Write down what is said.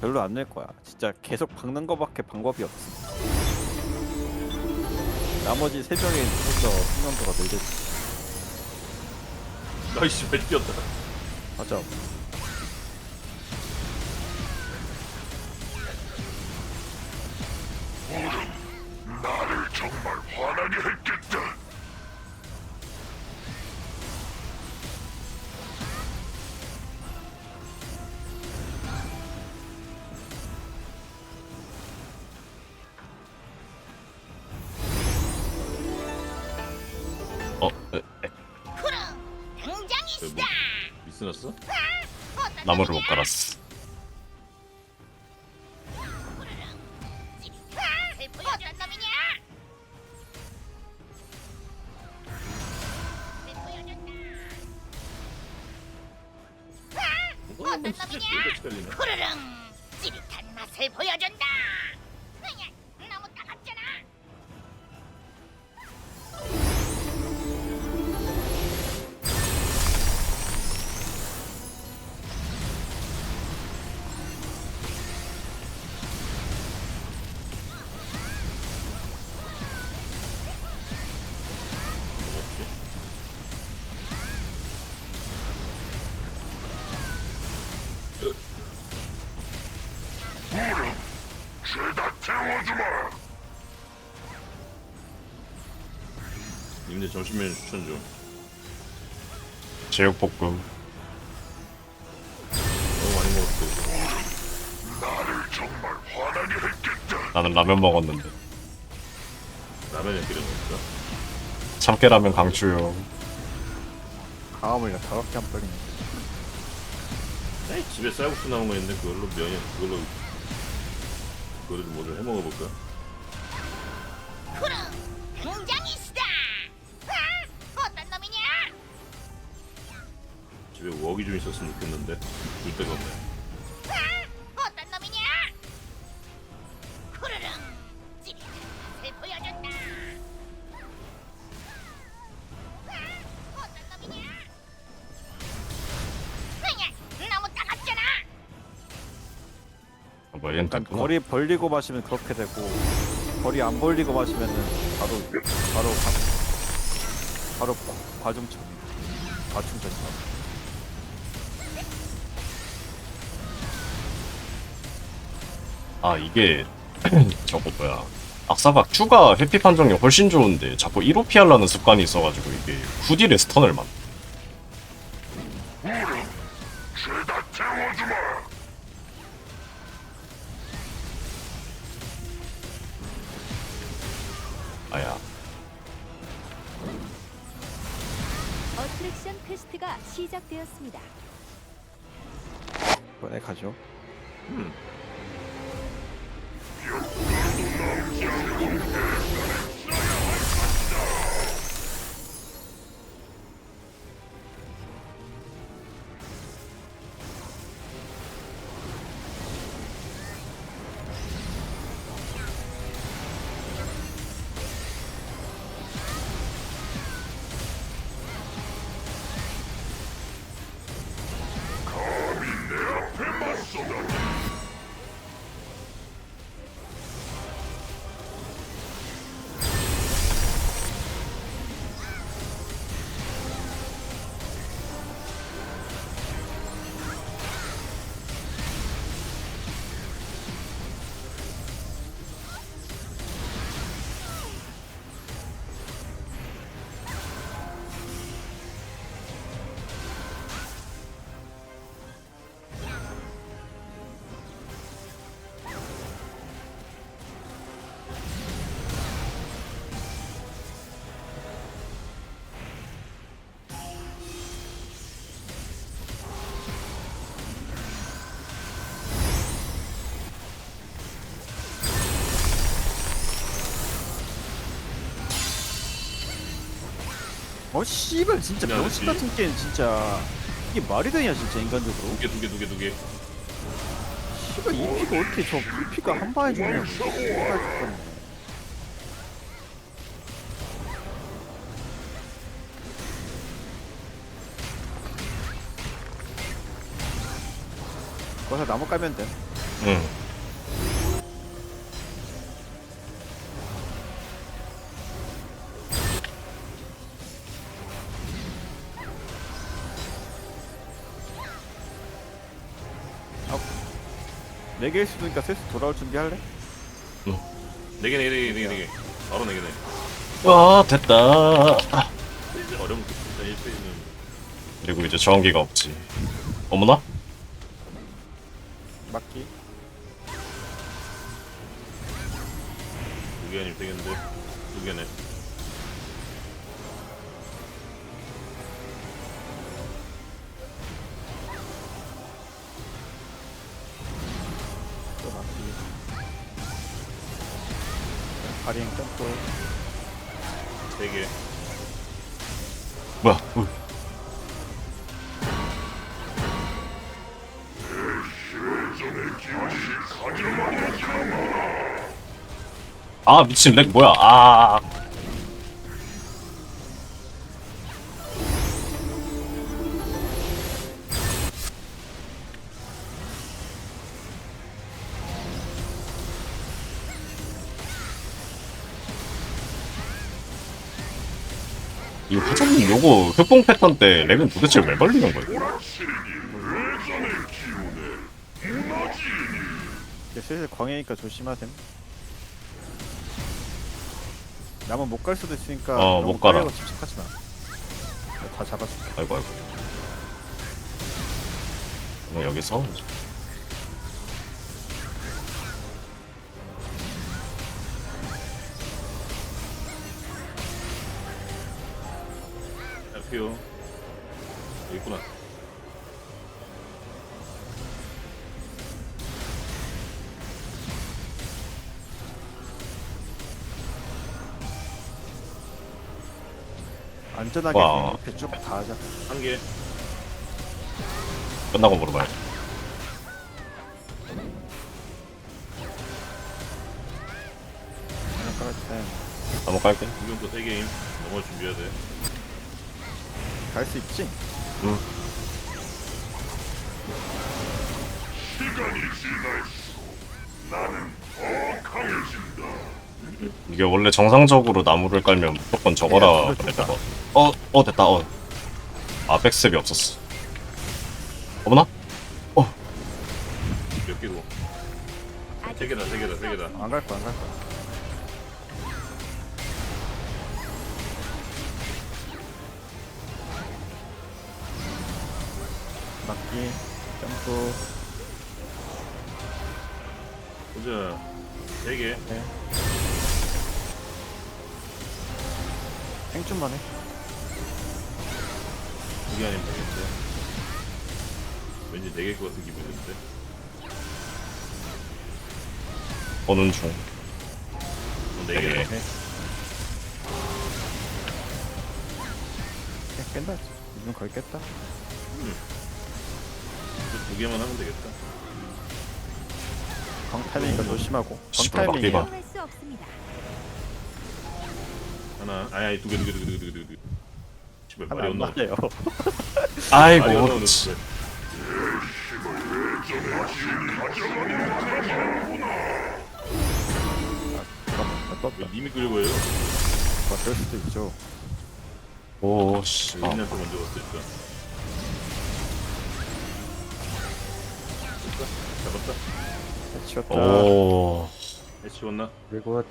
별로 안 낼 거야. 진짜 계속 박는 거밖에 방법이 없어. 나머지 세 명의 해서 숙련도가 늘겠지. 나이씨 왜 뛰었다 맞아. 미스났어? 나무를 못 놈이냐? 왜 걸리네 후르릉 찌릿한 맛을 보여준다. 점심 메뉴 추천 좀 제육볶음. 너무 많이 먹었어 나를 정말 화나게 했겠다. 나는 라면 먹었는데. 라면에 끓여놓을까? 참깨라면 강추요. 강화물이 더럽게 안 빨리네. 에이, 집에 쌀국수 남은 거 있는데 그걸로 면이 그걸로 그걸로 좀 뭐를 해 먹어볼까? 등장이 집에 웍이 좀 있었으면 좋겠는데 줄 데가 없네 아, 어떤 놈이냐? 후르릉 찌릿한 맛을 보여준다. 아, 어떤 놈이냐? 그냥 너무 따갑잖아. 아. 거리 벌리고 마시면 그렇게 되고 거리 안 벌리고 마시면은 바로 바로 과, 바로 과- 과중천 과충전. 아, 이게, 저거 뭐야. 악사박 Q가 회피 판정이 훨씬 좋은데 자꾸 1호 피하려는 습관이 있어가지고 이게 후딜에 스턴을 만. 아야. 어트랙션 퀘스트가 시작되었습니다. 이번에 가죠. 음. 저 씨발 진짜 그냥 병신 그렇지. 같은 게임 진짜. 이게 말이 되냐 진짜 인간적으로? 두개 두 개 두 개 두개. 씨발 이 피가 어떻게 저이 피가 한 방에 죽냐고 씨발 뭐. 죽겠네. 거기서 나무 까면 돼 응. 네 개일 수도 있으니까 셋이 돌아올 준비할래? 네개 네 개 네 개 네 개 네개 바로 네개 네 와 됐다. 아, 어려운 게 진짜 1페이지는 그리고 이제 저항기가 없지. 어머나? 개 아니면 되겠는데 두 개네 또 세개 뭐야? 어, 아 미친 렉 뭐야? 아. 이 화장님 요거 흑봉 패턴 때 렉은 도대체 왜 걸리는 거예요? 이제 슬슬 광해니까 조심하셈 나무 못갈 수도 있으니까 어, 너무 못 가라. 집착하지 마. 내가 다 잡아줄게 아이고 아이고. 그럼 여기서 여기 있구나. 안전하게 와. 이렇게 쭉다 하자. 한 개. 끝나고 물어봐요. 그냥 깔아주세요. 한번 깔게. 구경도 세 개임. 넘어갈 준비해야 돼 갈 수 있지? 시간이 지날수록 나는 더 강해진다. 이게 원래 정상적으로 나무를 깔면 무조건 저거라 야, 그거 그랬다. 좋다. 어, 어 됐다. 어. 아 백스텝이 없었어. 어머나? 몇 개고 세 개다 세 개다 세 개다 안 갈 거야 안 갈 거야 막기. 점프. 보자. 세개. 네. 생좀만 해. 두개 아니면 되겠는데 왠지 네 개일 것 같은 기분인데. 보는 중. 네네 개. 개. 오케이 오케이, 깬다. 이분 거의 깼다 두 개만 하면 되겠다. 광탈이니까 조심하고. 음. 씨발, 수 없습니다. 하나 아니 아니 두 개 두 개 두 개 두 개 두개 씨발 하나 말이 안 없나? 맞아요. 말이 아이고. 떴다. 왜 님이 끌고 해요? 뭐 그럴 수도 있죠. 오 씨. 아, 님한테 먼저 왔으니까 됐다 잡았다 해치웠다 오. 해치웠나? 그리고